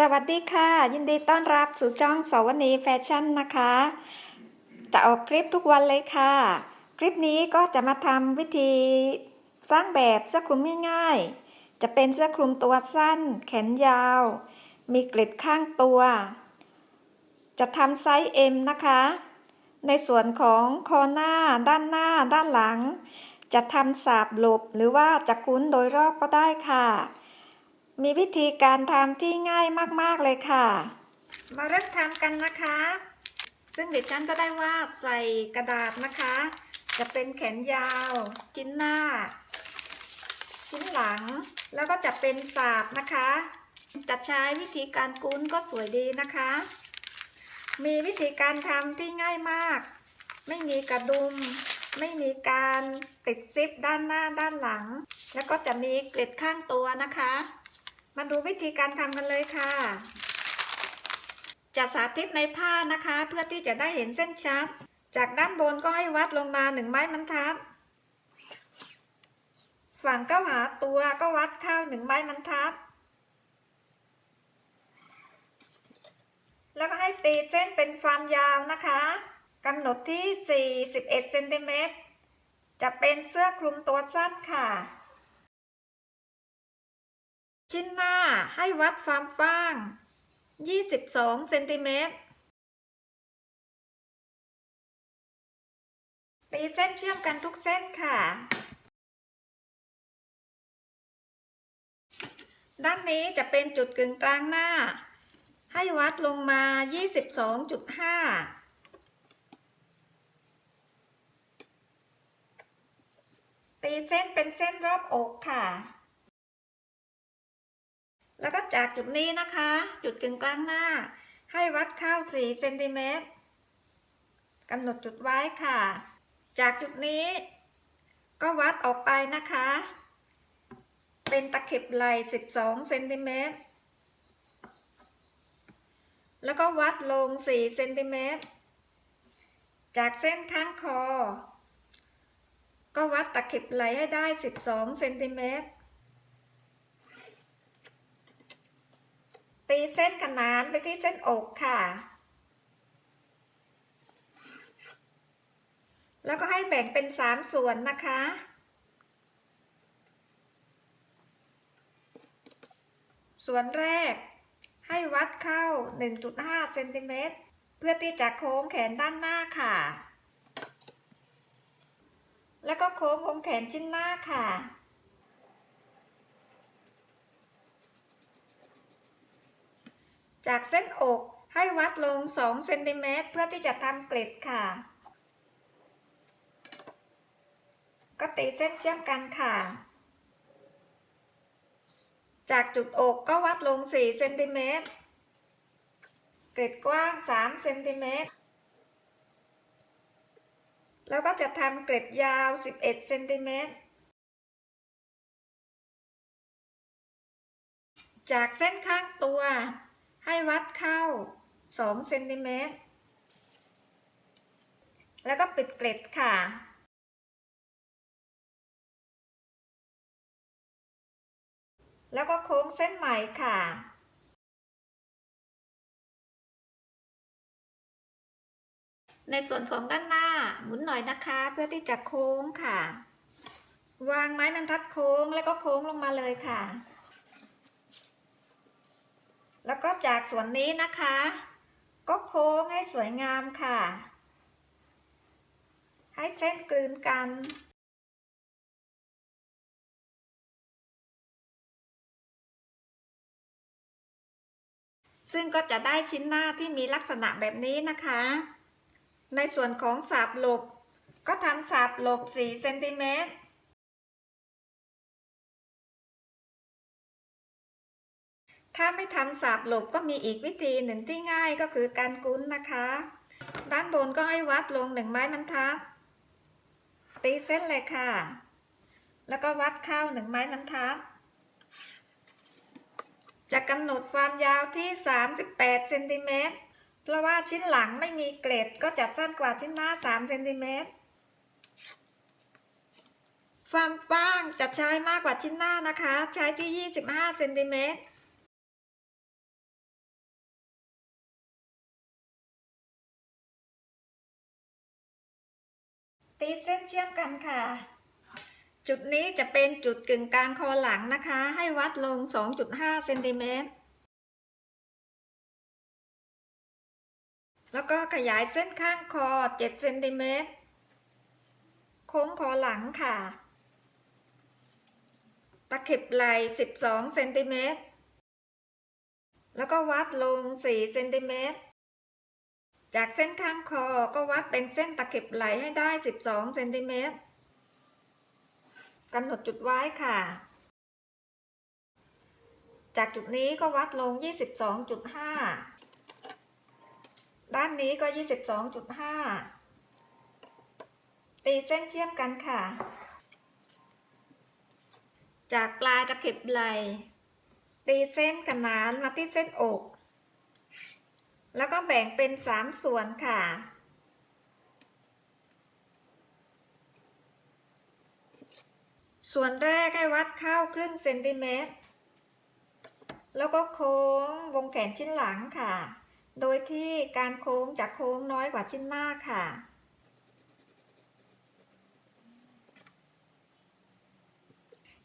สวัสดีค่ะ ยินดีต้อนรับสู่จ้องสวนีแฟชั่นนะคะจะออกคลิปทุกวันเลยค่ะ คลิปนี้ก็จะมาทำวิธีสร้างแบบเสื้อคลุมง่ายๆ จะเป็นเสื้อคลุมตัวสั้น แขนยาว มีกลิดข้างตัว จะทำไซส์ M นะคะ ในส่วนของคอหน้า ด้านหน้า ด้านหลัง จะทำสาบหลบหรือว่าจะคุ้นโดยรอบก็ได้ค่ะ มีวิธีการทำที่ง่ายมากๆเลยค่ะ มาเริ่มทำกันนะคะ ซึ่งดิฉันก็ได้วาดใส่กระดาษนะคะ จะเป็นแขนยาว ชิ้นหน้า ชิ้นหลัง แล้วก็จะเป็นสาบนะคะ จะใช้วิธีการกุ้นก็สวยดีนะคะ มีวิธีการทำที่ง่ายมาก ไม่มีกระดุม ไม่มีการติดซิปด้านหน้าด้านหลัง แล้วก็จะมีเกล็ดข้างตัวนะคะ มาดูวิธีการทำกันเลยค่ะ จะสาธิตในผ้านะคะ เพื่อที่จะได้เห็นเส้นชัด จากด้านบนก็ให้วัดลงมาหนึ่งไม้บรรทัด ฝั่งเข้าหาตัวก็วัดเข้าหนึ่งไม้บรรทัด แล้วก็ให้ตีเส้นเป็นความยาวนะคะกำหนดที่ 41เซนติเมตรจะเป็นเสื้อคลุมตัวสั้นค่ะ ชิ้นหน้าให้วัดความกว้าง 22 เซนติเมตร ตีเส้นเชื่อมกันทุกเส้นค่ะ ด้านนี้จะเป็นจุดกึ่งกลางหน้า ให้วัดลงมา 22.5ตีเส้นเป็นเส้นรอบอกค่ะ แล้วก็จากจุดนี้นะคะ จุดกึ่งกลางหน้า ให้วัดเข้า4เซนติเมตรกำหนดจุดไว้ค่ะ จากจุดนี้ ก็วัดออกไปนะคะ เป็นตะเข็บไหล12เซนติเมตรแล้วก็วัดลง4เซนติเมตร จากเส้นข้างคอ ก็วัดตะเข็บไหลให้ได้ 12เซนติเมตร ตีเส้นขนานไปที่เส้นอกค่ะ แล้วก็ให้แบ่งเป็น3ส่วนนะคะ ส่วนแรก ให้วัดเข้า 1.5เซนติเมตรเพื่อที่จะโค้งแขนด้านหน้าค่ะ แล้วก็โค้งวงแขนชิ้นหน้าค่ะ จากเส้นอกให้วัดลง 2 เซนติเมตรเพื่อที่จะทำเกล็ดค่ะ ก็ตีเส้นเชื่อมกันค่ะ จากจุดอกก็วัดลง 4 เซนติเมตร เกล็ดกว้าง 3 เซนติเมตร แล้วก็จะทำเกล็ดยาว 11 เซนติเมตรจากเส้นข้างตัว ให้วัดเข้า2เซนติเมตร แล้วก็ปิดเกล็ดค่ะ แล้วก็โค้งเส้นใหม่ค่ะในส่วนของด้านหน้าหมุนหน่อยนะคะเพื่อที่จะโค้งค่ะ วางไม้บรรทัดโค้งแล้วก็โค้งลงมาเลยค่ะ แล้วก็จากส่วนนี้นะคะ ก็โค้งให้สวยงามค่ะ ให้เส้นกลืนกันซึ่งก็จะได้ชิ้นหน้าที่มีลักษณะแบบนี้นะคะ ในส่วนของสาบหลบ ก็ทำสาบหลบ 4 เซนติเมตร ถ้าไม่ทำสาบหลบก็มีอีกวิธีหนึ่งที่ง่ายก็คือการกุ้นนะคะ ด้านบนก็ให้วัดลงหนึ่งไม้บรรทัด ตีเส้นเลยค่ะ แล้วก็วัดเข้าหนึ่งไม้บรรทัด จะกำหนดความยาวที่ 38เซนติเมตรเพราะว่าชิ้นหลังไม่มีเกล็ดก็จะสั้นกว่าชิ้นหน้า3เซนติเมตรความกว้างจะใช้มากกว่าชิ้นหน้านะคะ ใช้ที่ 25เซนติเมตร ตีเส้นเชื่อมกันค่ะ จุดนี้จะเป็นจุดกึ่งกลางคอหลังนะคะ ให้วัดลง 2.5เซนติเมตรแล้วก็ขยายเส้นข้างคอ 7 เซนติเมตร โค้งคอหลังค่ะ ตะเข็บไหล่ 12 เซนติเมตร แล้วก็วัดลง 4 เซนติเมตร จากเส้นข้างคอก็วัดเป็นเส้นตะเข็บไหลให้ได้ 12เซนติเมตรกำหนดจุดไว้ค่ะ จากจุดนี้ก็วัดลง 22.5 ด้านนี้ก็ 22.5 ตีเส้นเชื่อมกันค่ะ จากปลายตะเข็บไหล ตีเส้นขนานมาที่เส้นอก แล้วก็แบ่งเป็น 3 ส่วนค่ะ ส่วนแรกให้วัดเข้าครึ่งเซนติเมตร แล้วก็โค้งวงแขนชิ้นหลังค่ะ โดยที่การโค้งจะโค้งน้อยกว่าชิ้นหน้าค่ะ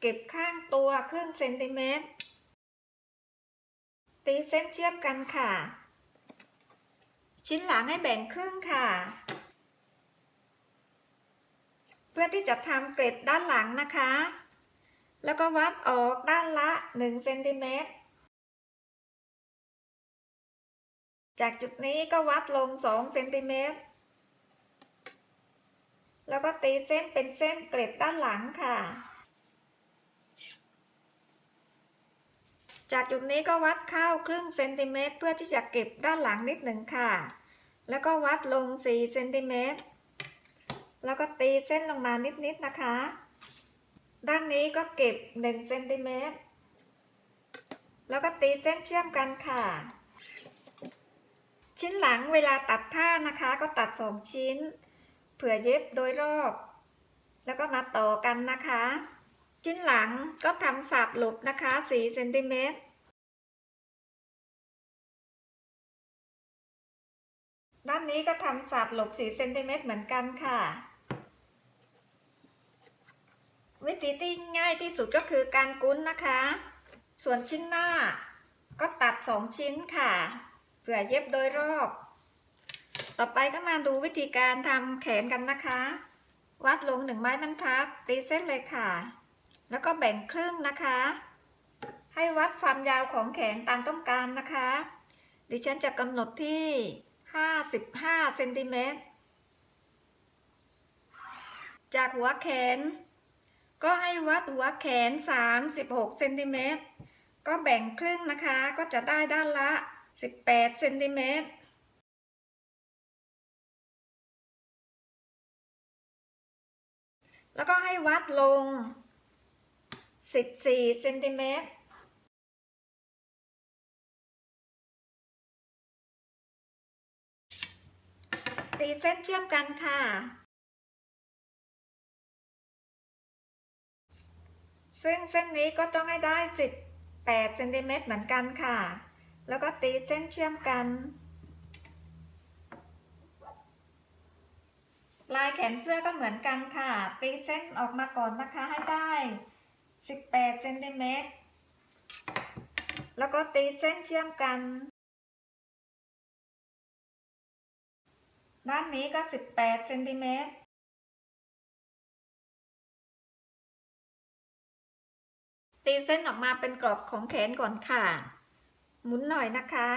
เก็บข้างตัวครึ่งเซนติเมตร ตีเส้นเชื่อมกันค่ะ ชิ้นหลังให้แบ่งครึ่งค่ะ เพื่อที่จะทำเกร็ดด้านหลังนะคะ แล้วก็วัดออกด้านละ1เซนติเมตร จากจุดนี้ก็วัดลง2เซนติเมตร แล้วก็ตีเส้นเป็นเส้นเกร็ดด้านหลังค่ะจากจุดนี้ก็วัดเข้าครึ่งเซนติเมตรเพื่อที่จะเก็บด้านหลังนิดหนึ่งค่ะ แล้วก็วัดลง4เซนติเมตร แล้วก็ตีเส้นลงมานิดๆนนะคะ ด้านนี้ก็เก็บ1เซนติเมตร แล้วก็ตีเส้นเชื่อมกันค่ะ ชิ้นหลังเวลาตัดผ้านะคะ ก็ตัด 2 ชิ้น เผื่อเย็บโดยรอบ แล้วก็มาต่อกันนะคะ ชิ้นหลังก็ทำสับหลบนะคะ4เซนติเมตร ด้านนี้ก็ทำสับหลบ4เซนติเมตรเหมือนกันค่ะ วิธีที่ง่ายที่สุดก็คือการกุ้นนะคะ ส่วนชิ้นหน้าก็ตัด 2 ชิ้นค่ะเผื่อเย็บโดยรอบ ต่อไปก็มาดูวิธีการทำแขนกันนะคะ วัดลงหนึ่งไม้บรรทัดตีเส้นเลยค่ะ แล้วก็แบ่งครึ่งนะคะ ให้วัดความยาวของแขนตามต้องการนะคะ ดิฉันจะกำหนดที่ 55เซนติเมตร จากหัวแขน ก็ให้วัดหัวแขน36เซนติเมตร ก็แบ่งครึ่งนะคะ ก็จะได้ด้านละ18เซนติเมตรแล้วก็ให้วัดลง 14เซนติเมตร ตีเส้นเชื่อมกันค่ะ ซึ่งเส้นนี้ก็ต้องให้ได้ 18เซนติเมตรเหมือนกันค่ะ แล้วก็ตีเส้นเชื่อมกันลายแขนเสื้อก็เหมือนกันค่ะ ตีเส้นออกมาก่อนนะคะให้ได้ 18เซนติเมตร แล้วก็ตีเส้นเชื่อมกัน ด้านนี้ก็ 18เซนติเมตรตีเส้นออกมาเป็นกรอบของแขนก่อนค่ะ หมุนหน่อยนะคะ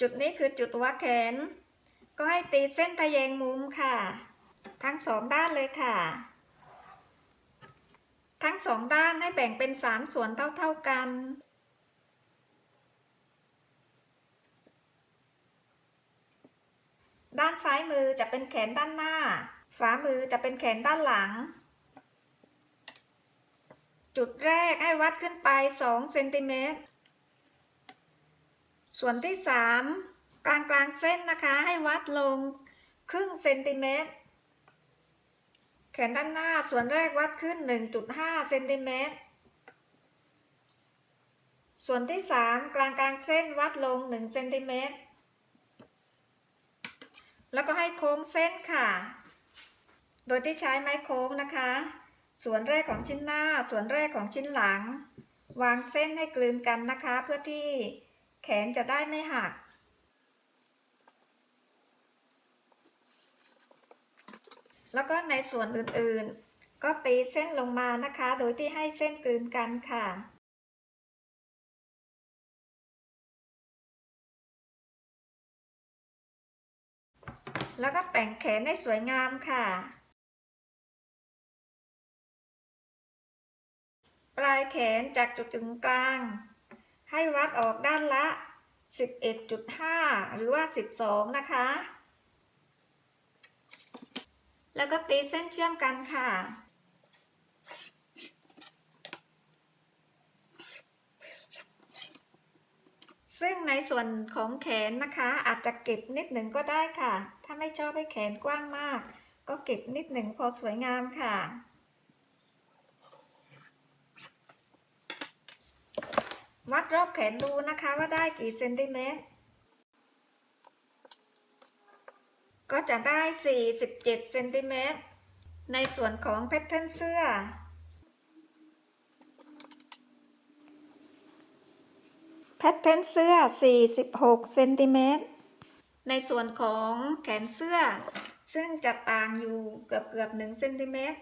จุดนี้คือจุดหัวแขน ก็ให้ตีเส้นทะแยงมุมค่ะ ทั้งสองด้านเลยค่ะ ทั้งสองด้านให้แบ่งเป็นสามส่วนเท่าๆกัน ด้านซ้ายมือจะเป็นแขนด้านหน้าฝามือจะเป็นแขนด้านหลัง จุดแรกให้วัดขึ้นไป2เซนติเมตร ส่วนที่ 3 กลางกลางเส้นนะคะให้วัดลงครึ่งเซนติเมตร แขนด้านหน้าส่วนแรกวัดขึ้น 1.5เซนติเมตรส่วนที่ 3 กลางกลางเส้นวัดลง1เซนติเมตร แล้วก็ให้โค้งเส้นค่ะ โดยที่ใช้ไม้โค้งนะคะ ส่วนแรกของชิ้นหน้า ส่วนแรกของชิ้นหลัง วางเส้นให้กลืนกันนะคะ เพื่อที่แขนจะได้ไม่หักแล้วก็ในส่วนอื่นๆ ก็ตีเส้นลงมานะคะ โดยที่ให้เส้นกลืนกันค่ะ แล้วก็แต่งแขนให้สวยงามค่ะ ปลายแขนจากจุดถึงกลาง ให้วัดออกด้านละ 11.5 หรือว่า 12 นะคะ แล้วก็ตีเส้นเชื่อมกันค่ะ ซึ่ง ในส่วนของแขนนะคะ อาจจะเก็บนิดหนึ่งก็ได้ค่ะ ถ้าไม่ชอบให้แขนกว้างมาก ก็เก็บนิดหนึ่งพอสวยงามค่ะ วัดรอบแขนดูนะคะว่าได้กี่เซนติเมตรก็จะได้ 47เซนติเมตรในส่วนของแพทเทิร์นเสื้อ แพทเทิร์นเสื้อ 46 เซนติเมตร ในส่วนของแขนเสื้อ ซึ่งจะต่างอยู่เกือบเกือบ1เซนติเมตร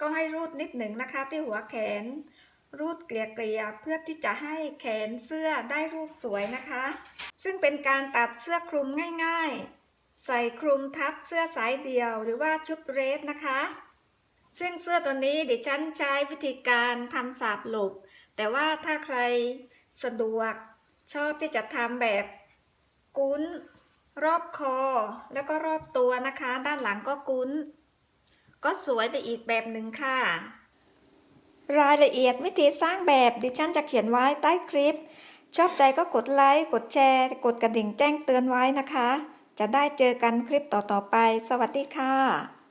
ก็ให้รูดนิดหนึ่งนะคะที่หัวแขน รูดเกลี่ยๆเพื่อที่จะให้แขนเสื้อได้รูปสวยนะคะ ซึ่งเป็นการตัดเสื้อคลุมง่ายๆ ใส่คลุมทับเสื้อสายเดี่ยวหรือว่าชุดเรสนะคะซึ่งเสื้อตัวนี้ดิฉันใช้วิธีการทำสาบหลบ แต่ว่าถ้าใครสะดวก ชอบที่จะทำแบบกุ้น รอบคอแล้วก็รอบตัวนะคะ ด้านหลังก็กุ้น ก็สวยไปอีกแบบหนึ่งค่ะ รายละเอียดวิธีสร้างแบบดิฉันจะเขียนไว้ใต้คลิป ชอบใจก็กดไลค์กดแชร์ กดกระดิ่งแจ้งเตือนไว้นะคะ จะได้เจอกันคลิปต่อๆไป สวัสดีค่ะ